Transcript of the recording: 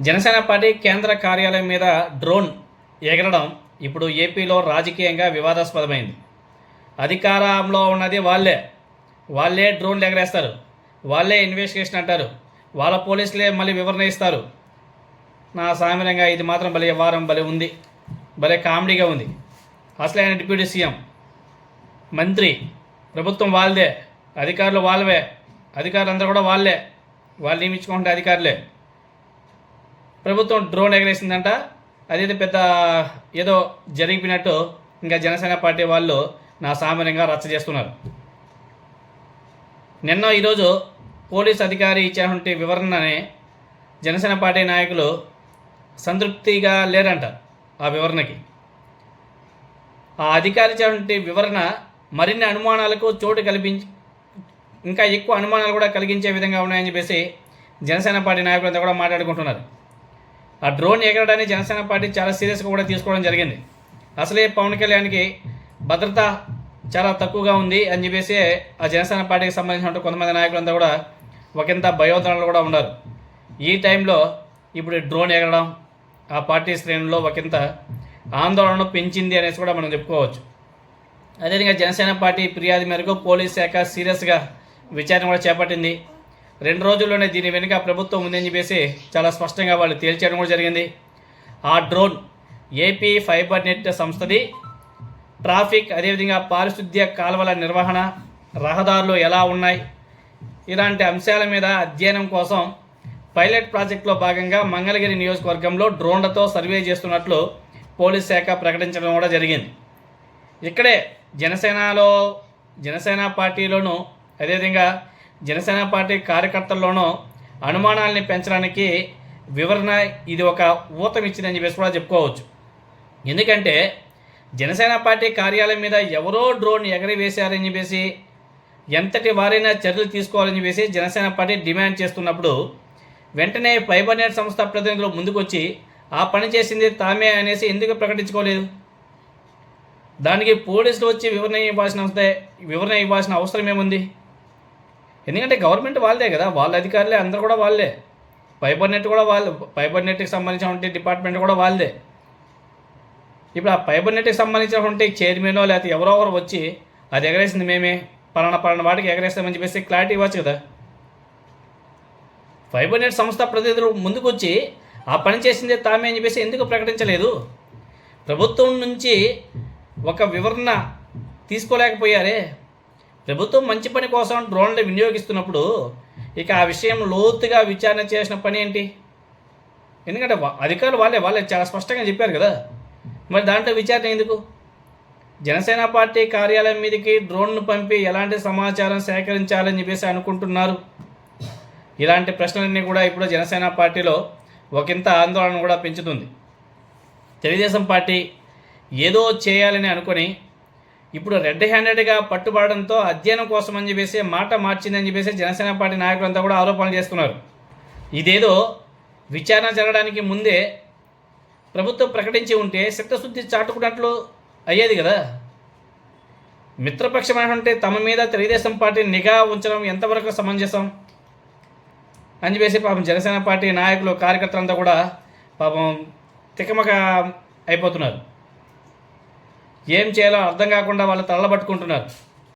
Janasena party కేంద్ర కార్యాలయం మీద డ్రోన్ ఎగరడం ఇప్పుడు ఏపీలో రాజకీయంగా వివాదాస్పదమైంది. అధికారంలో ఉన్నది వాళ్ళే. వాళ్ళే డ్రోన్లు ఎగరేస్తారు. వాళ్ళే ఇన్వెస్టిగేషన్ అంటారు. వాళ్ళ పోలీసులే మళ్ళీ వివరణ ఇస్తారు. నా సామాన్యంగా ఇది మాత్రం భలే వారం భలే ఉంది. భలే కామెడీగా ఉంది. అసలు ఆయన డిప్యూటీ సీఎం. మంత్రి. ప్రభుత్వం వాళ్ళదే. అధికారులు వాళ్ళవే. అధికారులు అందరూ కూడా వాళ్ళే. వాళ్ళు నియమించుకుంటే అధికారులే. ప్రభుత్వం డ్రోన్ ఎగరేసిందంట. అదేదో పెద్ద ఏదో జరిగిపోయినట్టు ఇంకా జనసేన పార్టీ వాళ్ళు నా సామాన్యంగా రచ్చ చేస్తున్నారు. నిన్న ఈరోజు పోలీస్ అధికారి ఇచ్చినటువంటి వివరణని జనసేన పార్టీ నాయకులు సంతృప్తిగా లేరంట ఆ వివరణకి. ఆ అధికారి ఇచ్చినటువంటి వివరణ మరిన్ని అనుమానాలకు చోటు కల్పించి ఇంకా ఎక్కువ అనుమానాలు కూడా కలిగించే విధంగా ఉన్నాయని చెప్పేసి జనసేన పార్టీ నాయకులంతా కూడా మాట్లాడుకుంటున్నారు. ఆ డ్రోన్ ఎగరడాన్ని జనసేన పార్టీ చాలా సీరియస్గా కూడా తీసుకోవడం జరిగింది. అసలే పవన్ కళ్యాణ్కి భద్రత చాలా తక్కువగా ఉంది అని చెప్పేసి ఆ జనసేన పార్టీకి సంబంధించిన కొంతమంది నాయకులంతా కూడా ఒకంత భయోదనలు కూడా ఉన్నారు. ఈ టైంలో ఇప్పుడు డ్రోన్ ఎగరడం ఆ పార్టీ శ్రేణుల్లో ఒకంత ఆందోళన పెంచింది అనేసి కూడా మనం చెప్పుకోవచ్చు. అదేవిధంగా జనసేన పార్టీ ఫిర్యాదు మేరకు పోలీస్ శాఖ సీరియస్గా విచారణ కూడా చేపట్టింది. రెండు రోజుల్లోనే దీని వెనుక ప్రభుత్వం ఉందని చెప్పేసి చాలా స్పష్టంగా వాళ్ళు తేల్చేయడం కూడా జరిగింది. ఆ drone A P fiber net సంస్థది. Traffic అదేవిధంగా పారిశుద్ధ్య కాలువల నిర్వహణ రహదారులు ఎలా ఉన్నాయి? ఇలాంటి అంశాల మీద అధ్యయనం కోసం పైలట్ ప్రాజెక్టులో భాగంగా మంగళగిరి నియోజకవర్గంలో డ్రోన్లతో సర్వే చేస్తున్నట్లు పోలీస్ శాఖ ప్రకటించడం కూడా జరిగింది. ఇక్కడే జనసేనలో జనసేన పార్టీలోనూ అదేవిధంగా జనసేన పార్టీ కార్యకర్తల్లోనూ అనుమానాల్ని పెంచడానికి వివరణ ఇది ఒక ఊతం ఇచ్చిందని చెప్పేసి కూడా చెప్పుకోవచ్చు. ఎందుకంటే జనసేన పార్టీ కార్యాలయం మీద ఎవరో డ్రోన్ ఎగరవేశారని చెప్పేసి ఎంతటి వారైనా చర్యలు తీసుకోవాలని చెప్పేసి జనసేన పార్టీ డిమాండ్ చేస్తున్నప్పుడు వెంటనే ఫైబర్నెట్ సంస్థ ప్రతినిధులు ముందుకొచ్చి ఆ పని చేసింది తామే అనేసి ఎందుకు ప్రకటించుకోలేదు? దానికి పోలీసులు వచ్చి వివరణ ఇవ్వాల్సిన వస్తే వివరణ ఇవ్వాల్సిన అవసరం ఏముంది? ఎందుకంటే గవర్నమెంట్ వాళ్ళదే కదా వాళ్ళ అధికారులే అందరూ కూడా వాళ్ళే. ఫైబర్ నెట్ కూడా వాళ్ళు ఫైబర్ నెట్కి సంబంధించినటువంటి డిపార్ట్మెంట్ కూడా వాళ్ళదే ఇప్పుడు ఆ ఫైబర్ నెట్కి సంబంధించినటువంటి చైర్మన్ లేకపోతే ఎవరో ఒకరు వచ్చి అది ఎగరేసింది మేమే పలానా పలానా వాటికి ఎగరేస్తామని చెప్పేసి క్లారిటీ ఇవ్వచ్చు కదా. ఫైబర్ నెట్ సంస్థ ప్రతినిధులు ముందుకు వచ్చి ఆ పని చేసిందే తామే అని చెప్పేసి ఎందుకు ప్రకటించలేదు? ప్రభుత్వం నుంచి ఒక వివరణ తీసుకోలేకపోయారే. ప్రభుత్వం మంచి పని కోసం డ్రోన్లు వినియోగిస్తున్నప్పుడు ఇక ఆ విషయం లోతుగా విచారణ చేసిన పని ఏంటి? ఎందుకంటే అధికారులు వాళ్ళే వాళ్ళే చాలా స్పష్టంగా చెప్పారు కదా. మరి దాంట్లో విచారణ ఎందుకు? జనసేన పార్టీ కార్యాలయం మీదకి డ్రోన్ను పంపి ఎలాంటి సమాచారం సేకరించాలని చెప్పేసి అనుకుంటున్నారు? ఇలాంటి ప్రశ్నలన్నీ కూడా ఇప్పుడు జనసేన పార్టీలో ఒకంత ఆందోళన కూడా పెంచుతుంది. తెలుగుదేశం పార్టీ ఏదో చేయాలని అనుకొని ఇప్పుడు రెడ్ హ్యాండెడ్గా పట్టుబడడంతో అధ్యయనం కోసం అని చెప్పేసి మాట మార్చిందని చెప్పేసి జనసేన పార్టీ నాయకులంతా కూడా ఆరోపణలు చేస్తున్నారు. ఇదేదో విచారణ జరగడానికి ముందే ప్రభుత్వం ప్రకటించి ఉంటే చిత్తశుద్ధి చాటుకున్నట్లు అయ్యేది కదా. మిత్రపక్షమైనటువంటి తమ మీద తెలుగుదేశం పార్టీ నిఘా ఉంచడం ఎంతవరకు సమంజసం? అని చెప్పేసి పాపం జనసేన పార్టీ నాయకులు కార్యకర్తలంతా కూడా పాపం తికమక అయిపోతున్నారు. ఏం చేయాలో అర్థం కాకుండా వాళ్ళు తలబట్టుకుంటున్నారు.